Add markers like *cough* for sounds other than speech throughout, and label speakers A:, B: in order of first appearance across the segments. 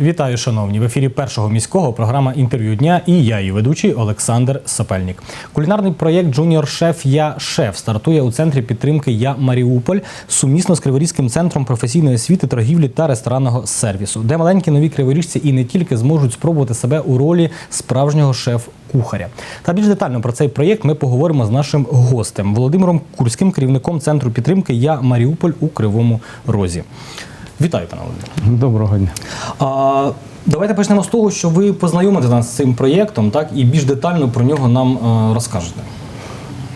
A: Вітаю, шановні! В ефірі першого міського програма інтерв'ю дня і я, її ведучий Олександр Сапельник. Кулінарний проєкт Джуніор Шеф Я Шеф стартує у центрі підтримки Я Маріуполь сумісно з Криворізьким центром професійної освіти, торгівлі та ресторанного сервісу, де маленькі нові криворіжці і не тільки зможуть спробувати себе у ролі справжнього шеф-кухаря. Та більш детально про цей проєкт ми поговоримо з нашим гостем Володимиром Курським, керівником центру підтримки Я Маріуполь у Кривому Розі. Вітаю, пане Володимире.
B: Доброго дня.
A: А, давайте почнемо з того, що ви познайомите нас з цим проєктом, так і більш детально про нього нам е, розкажете.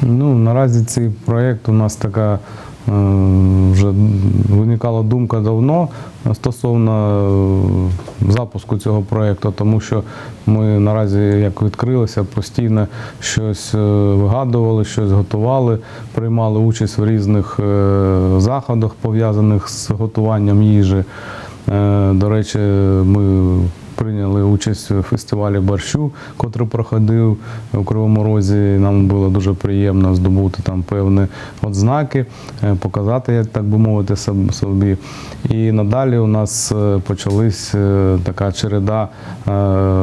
B: Ну, наразі цей проєкт у нас така вже виникала думка давно стосовно е, запуску цього проєкту, тому що ми наразі як відкрилися, постійно щось е, вигадували, щось готували, приймали участь в різних е, заходах, пов'язаних з готуванням їжі. Е, До речі, ми прийняли участь у фестивалі борщу, котрий проходив у Кривому Розі. Нам було дуже приємно здобути там певні ознаки, е, показати, як так би мовити, собі. І надалі у нас е, почалась е, така череда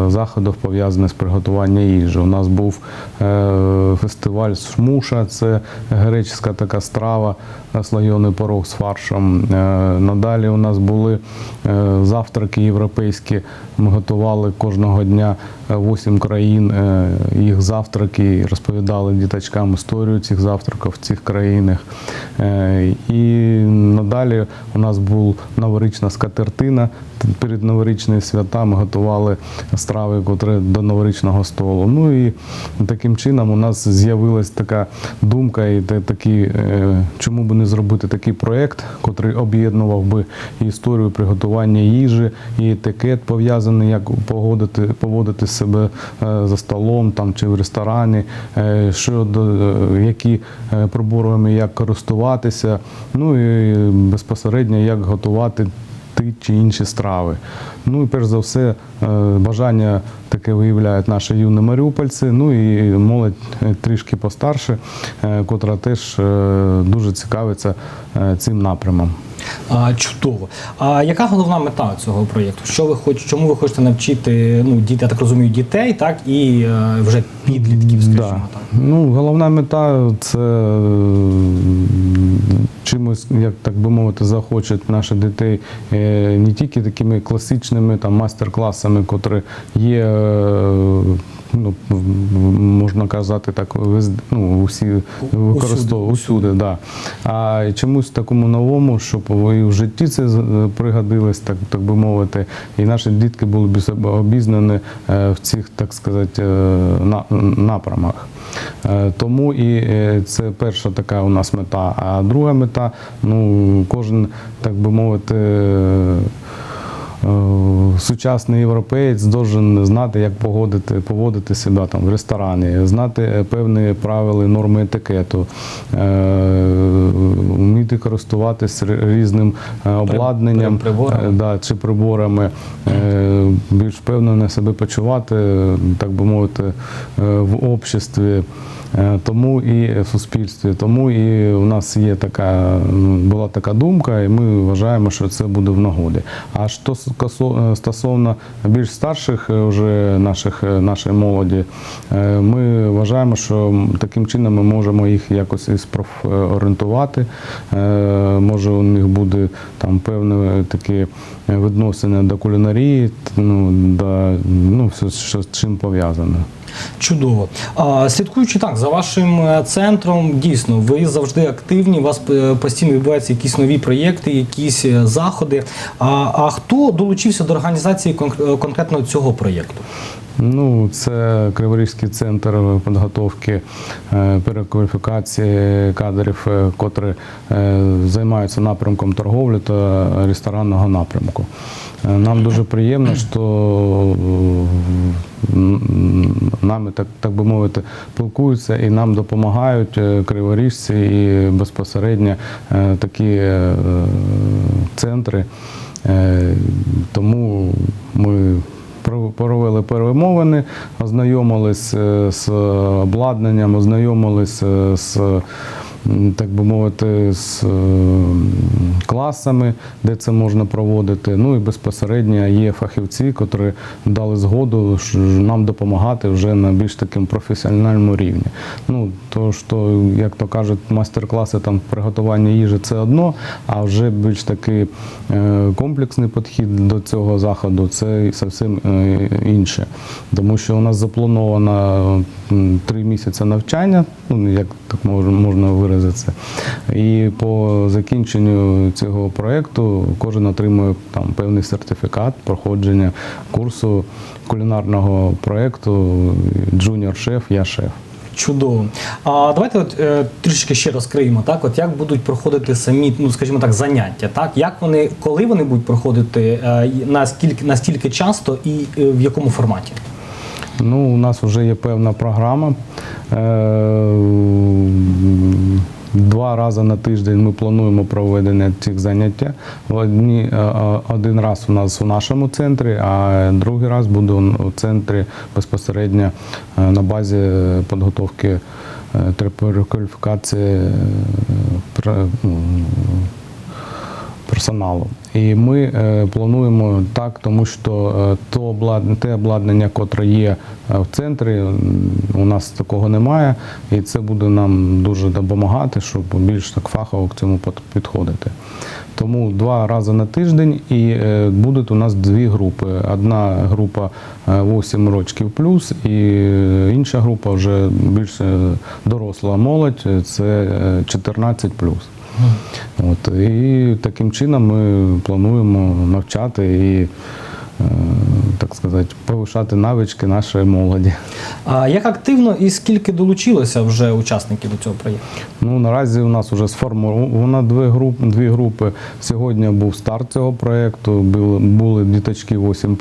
B: заходів, пов'язаних з приготуванням їжі. У нас був фестиваль шмуша, це греческа така страва, слойоний порог з фаршем. Надалі у нас були завтраки європейські. Ми готували кожного дня е, 8 країн е, їх завтраки, розповідали діточкам історію цих завтраків в цих країнах. Е, І надалі у нас була новорічна скатертина. Перед новорічними святами готували страви, котрі до новорічного столу. Ну і таким чином у нас з'явилась така думка, і такі, е, чому би не зробити такий проєкт, котрий об'єднував би історію приготування їжі, і етикет пов'язаний, як поводити, поводити себе е, за столом там чи в ресторані, е, що які приборами як користуватися, ну і безпосередньо як готувати ті чи інші страви. Ну і перш за все, е, бажання таке виявляють наші юні маріупольці, ну і молодь е, трішки постарше, е, котра теж дуже цікавиться цим напрямом.
A: А, чудово. А яка головна мета цього проєкту? Що ви хоч, чому ви хочете навчити ну, діти, я так розумію, дітей, так і е, вже підлітків, скажімо
B: Да.
A: так.
B: Ну, головна мета це е, чимось, як так би мовити, захочуть наших дітей е, не тільки такими класичними там майстер-класами, котрі є. Ну, можна казати так, ну, усі використовують усюди, да. а чомусь такому новому, щоб і в житті це пригодилось, так, так би мовити, і наші дітки були б обізнані е, в цих, так сказати, е, напрямах. Е, Тому і це перша така у нас мета. А друга мета, ну, кожен, так би мовити, сучасний європеєць должен знати, як поводити, поводити себе там в ресторані, знати е, певні правила, норми етикету, е, вміти користуватися різним е, обладнанням
A: приборами.
B: е, да, чи приборами, е, більш впевнено себе почувати, е, так би мовити, е, в обществі. Е, Тому і в суспільстві, тому і у нас є така була така думка, і ми вважаємо, що це буде в нагоді. А що е, стосовно більш старших е, вже наших нашої молоді, ми вважаємо, що таким чином ми можемо їх якось із профорієнтувати. Е, Може, у них буде там певне такі відносини до кулінарії, ну до ну все, що з чим пов'язане.
A: Чудово. Слідкуючи так за вашим е, центром, дійсно, ви завжди активні, у вас е, постійно відбуваються якісь нові проєкти, якісь е, заходи. А, а хто долучився до організації конк- конкретно цього проєкту?
B: Ну, це Криворізький центр підготовки перекваліфікації кадрів, котрі займаються напрямком торговлі та ресторанного напрямку. Е, Нам дуже приємно, що е, нами, так, так би мовити, пілкуються і нам допомагають е, криворіжці і безпосередньо такі центри. Тому ми провели перемовини, ознайомились з обладнанням, ознайомились з так би мовити, з е, класами, де це можна проводити. Ну і безпосередньо є фахівці, котрі дали згоду нам допомагати вже на більш таким професіональному рівні. Ну, то що, як то кажуть, майстер-класи там приготування їжі це одно, а вже більш такий е, комплексний підхід до цього заходу це зовсім е, інше. Тому що у нас заплановано три місяці навчання, ну як так можна, можна виразитися. І по закінченню цього проєкту кожен отримує там певний сертифікат проходження курсу кулінарного проєкту Junior шеф Я шеф.
A: Чудово. А давайте от е, трішки ще розкриємо, так, от як будуть проходити самі, ну скажімо так, заняття, так? Як вони, коли вони будуть проходити, е, наскільки настільки часто і е, в якому форматі?
B: Ну, у нас вже є певна програма. Е, Два рази на тиждень ми плануємо проведення цих. Одні, е, е, один раз у нас у нашому центрі, а другий раз буде у центрі безпосередньо на базі підготовки перекваліфікації ну, персоналу. І ми е, плануємо так, тому що е, те обладнання, котре є е, в центрі, у нас такого немає, і це буде нам дуже допомагати, щоб більш так фахово к цьому підходити. Тому два рази на тиждень і будуть у нас дві групи. Одна група е, 8 років плюс, і інша група вже більш доросла молодь, це е, 14 плюс. От, і таким чином ми плануємо навчати і, е, так сказати, повишати навички нашої молоді.
A: А як активно і скільки долучилося вже учасників до цього проєкту?
B: Ну, наразі у нас вже сформовано дві групи. Дві групи. Сьогодні був старт цього проєкту, були, діточки 8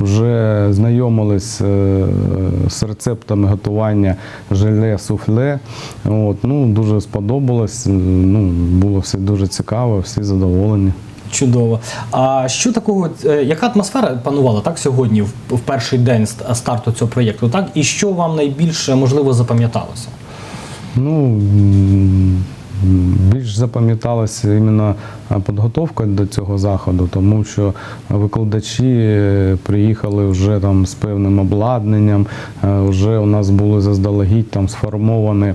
B: вже знайомились е, з рецептами готування желе суфле. От, ну, дуже сподобалось. Ну, було все дуже цікаво, всі задоволені.
A: Чудово. А що такого, е, яка атмосфера панувала так сьогодні, в, перший день старту цього проєкту? Так, і що вам найбільше можливо запам'яталося?
B: Ну, більш запам'яталася іменно підготовка до цього заходу, тому що викладачі е, приїхали вже там з певним обладнанням, е, вже у нас були заздалегідь там сформовані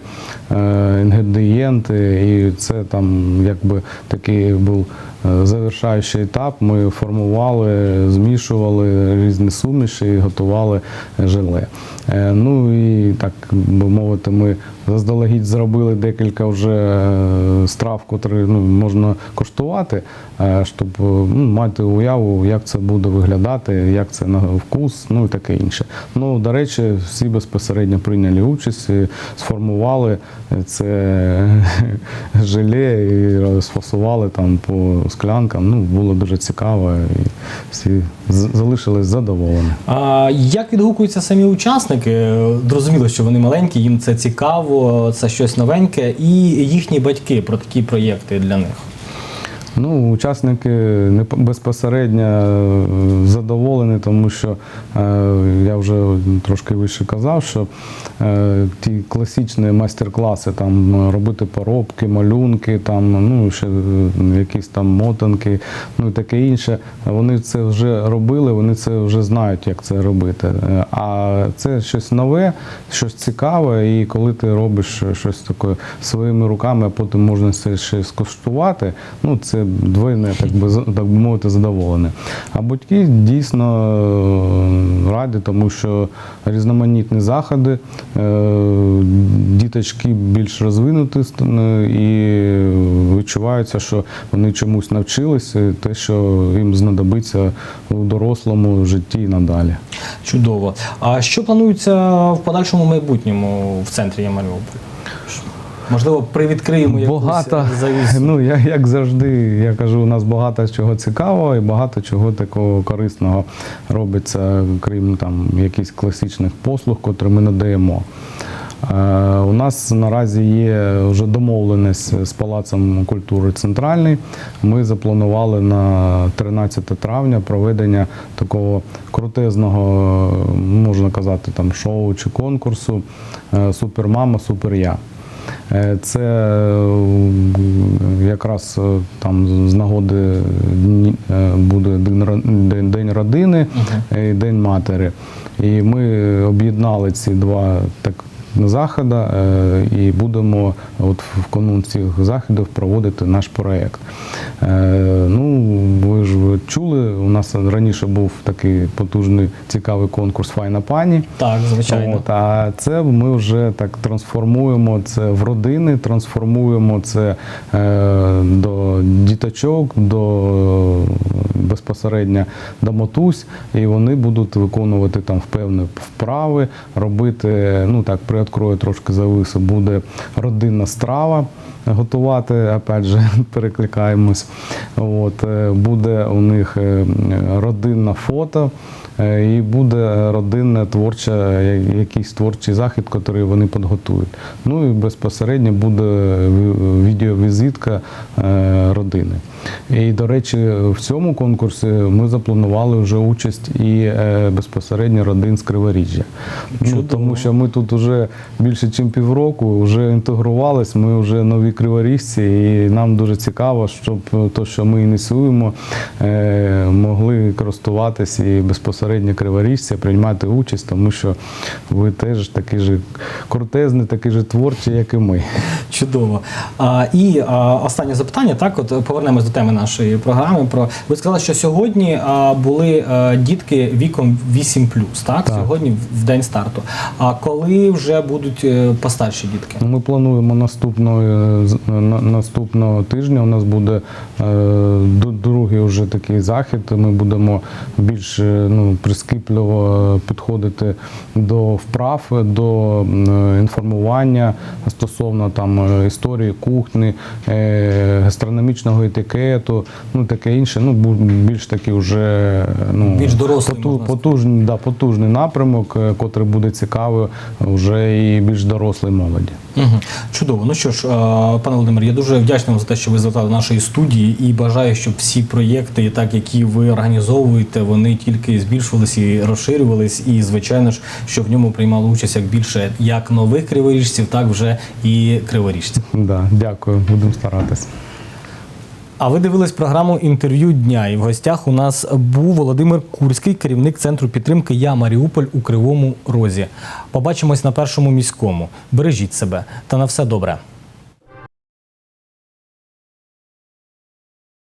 B: е, інгредієнти, і це там якби такий був е, завершаючий етап. Ми формували, змішували різні суміші і готували желе. Е, Ну і так би мовити, ми заздалегідь зробили декілька вже е, страв, котрі ну, можна коштувати, е, щоб е, ну, мати уяву, як це буде виглядати, як це на вкус, ну і таке інше. Ну, до речі, всі безпосередньо прийняли участь, сформували це желе і розфасували там по склянкам. Ну, було дуже цікаво, і всі залишились задоволені.
A: А як відгукуються самі учасники? Зрозуміло, що вони маленькі, їм це цікаво, це щось новеньке, і їхні батьки про такі проєкти для них.
B: Ну, учасники не безпосередньо е, задоволені, тому що е, я вже трошки вище казав, що е, ті класичні майстер-класи, там робити поробки, малюнки, там, ну, ще якісь там мотанки, ну і таке інше. Вони це вже робили, вони це вже знають, як це робити. А це щось нове, щось цікаве, і коли ти робиш щось таке своїми руками, а потім можна це ще скуштувати, ну це двойне, так би так би мовити, задоволене. А батьки дійсно е, раді, тому що різноманітні заходи, е, діточки більш розвинуті е, і відчуваються, що вони чомусь навчилися, те, що їм знадобиться у дорослому житті і надалі.
A: Чудово. А що планується в подальшому майбутньому в центрі Маріуполь? Можливо, привідкриємо якусь
B: Багато,
A: завісу.
B: ну я як завжди, я кажу, у нас багато чого цікавого і багато чого такого корисного робиться, крім там якихось класичних послуг, котрі ми надаємо. Е, У нас наразі є вже домовленість з Палацом культури Центральний. Ми запланували на 13 травня проведення такого крутезного, можна казати, там шоу чи конкурсу е, Супермама, Супер Я. Е, Це е, якраз е, там з нагоди буде день- день родини і День матері. І ми об'єднали ці два так. Заходи е, і будемо от в канун цих заходів проводити наш проєкт. Е, Ну, ви ж чули, у нас раніше був такий потужний цікавий конкурс Файна пані.
A: Так, звичайно.
B: От, а це ми вже так трансформуємо це в родини, трансформуємо це е, до діточок, до безпосередньо до матусь, і вони будуть виконувати там певні вправи, робити, ну так, приоткрою трошки завису, буде родинна страва. Готувати, опять же, *laughs* перекликаємось. От, е, буде у них е, родинне фото, е, і буде родинна творча, якийсь творчий захід, який вони підготують. Ну і безпосередньо буде відеовізитка родини. І, до речі, в цьому конкурсі ми запланували вже участь і безпосередньо родин з Криворіжжя. Ну, тому що ми тут вже більше, ніж півроку, вже інтегрувались, ми вже нові криворіжці, і нам дуже цікаво, щоб те, що ми ініціюємо, е, могли користуватися і безпосередньо криворіжці, приймати участь, тому що ви теж такі ж крутезні, такі ж творчі, як і ми.
A: Чудово. А, і а, останнє запитання. Так, от повернемось до теми нашої програми. Про ви сказали, що сьогодні а, були а, дітки віком 8 так?
B: Так.
A: Сьогодні в- день старту. А коли вже будуть е, постарші дітки?
B: Ми плануємо наступного, е, наступного тижня. У нас буде е, другий вже такий захід. Ми будемо більш е, ну, прискіпливо підходити до вправ, до інформування стосовно там е, історії кухні, е, гастрономічного етикету, ну таке інше. Ну більш такі вже ну
A: Більш дорослий,
B: поту- потужний, да, потужний напрямок, е, котрий буде цікавий вже і більш дорослій молоді.
A: Угу. Чудово. Ну що ж, е, пане Володимир, я дуже вдячний вам за те, що ви звертали до нашої студії, і бажаю, щоб всі проєкти, так які ви організовуєте, вони тільки збільшувалися і розширювались, і звичайно ж, що в ньому приймало участь як більше як нових криворіжців, так вже і криворіжців.
B: Да, дякую, будемо старатися.
A: А ви дивились програму інтерв'ю дня, і в гостях у нас був Володимир Курський, керівник центру підтримки Я Маріуполь у Кривому Розі. Побачимось на першому міському. Бережіть себе та на все добре.